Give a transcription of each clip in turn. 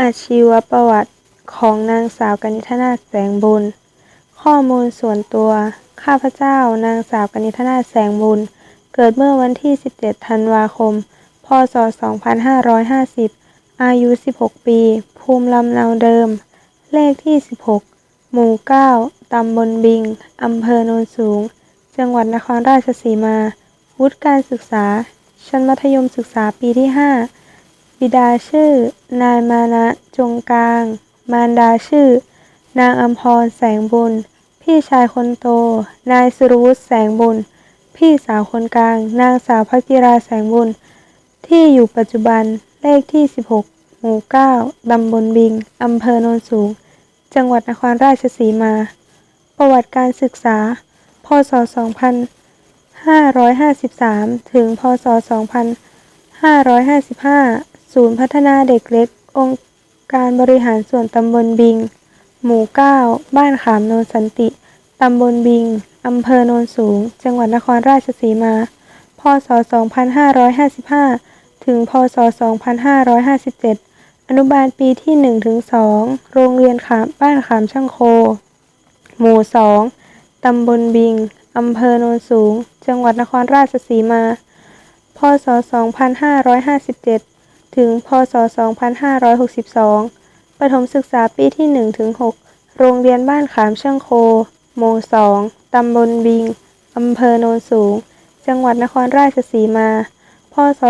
อาชีวประวัติของนางสาวกนิษฐนาแสงบุญ ข้อมูลส่วนตัว ข้าพเจ้านางสาวกนิษฐนาแสงบุญ เกิดเมื่อวันที่ 17 ธันวาคม พศ 2550 อายุ 16 ปี ภูมิลำเนาเดิม เลขที่ 16 หมู่ 9 ตำบลบิง อำเภอโนนสูง จังหวัดนครราชสีมา วุฒิการศึกษา ชั้นมัธยมศึกษาปีที่ 5 บิดาชื่อ นายมานะจงกลาง มารดาชื่อ นางอัมพรแสงบุญ พี่ชายคนโต นายสุรวุฒิแสงบุญ พี่สาวคนกลาง นางสาวพักิราแสงบุญ ที่อยู่ปัจจุบันเลขที่ 16 หมู่ 9 ตำบลบิง อำเภอโนนสูง จังหวัดนครราชสีมา ประวัติการศึกษา พศ 2553 ถึง พศ 2555 ศูนย์พัฒนาเด็กเล็ก องค์การบริหารส่วนตำบลบิง หมู่ 9 บ้านขามโนนสันติ ตำบลบิง อำเภอโนนสูง จังหวัดนครราชสีมา พศ 2555 ถึง พศ 2557 อนุบาลปีที่1ถึง2โรงเรียนขามบ้านขามช่างโค หมู่ 2 ตำบลบิง อำเภอโนนสูง จังหวัดนครราชสีมา พศ 2557 ถึงพศ 2562 ประถมศึกษาปีที่1ถึง6โรงเรียนบ้านขามช่างโค หมู่ 2 ตำบลบิง อำเภอโนนสูง จังหวัดนครราชสีมา พศ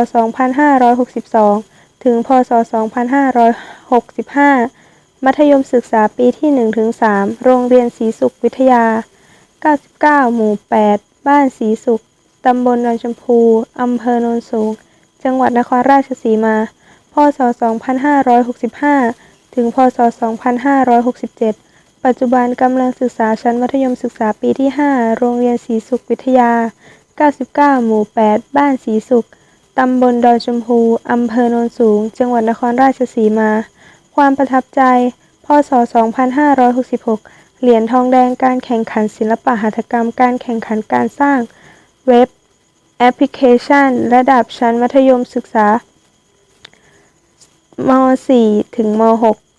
2562 ถึง พศ 2565 มัธยมศึกษาปีที่1ถึง3โรงเรียนศรีสุขวิทยา 99 หมู่ 8 บ้านศรีสุข ตำบลดอนชมพู อำเภอโนนสูง จังหวัดนครราชสีมา พศ 2565 ถึง พศ 2567 ปัจจุบันกำลังศึกษาชั้นมัธยมศึกษาปีที่ 5 โรงเรียนศรีสุขวิทยา 99 หมู่ 8 บ้านศรีสุข ตำบลดอนชมพู อำเภอโนนสูง จังหวัดนครราชสีมา ความประทับใจ พศ 2566 เหรียญทองแดงการแข่งขันศิลปะหัตถกรรมการแข่งขันการสร้าง เว็บ แอปพลิเคชัน ระดับชั้นมัธยมศึกษาม .4 ถึงม .6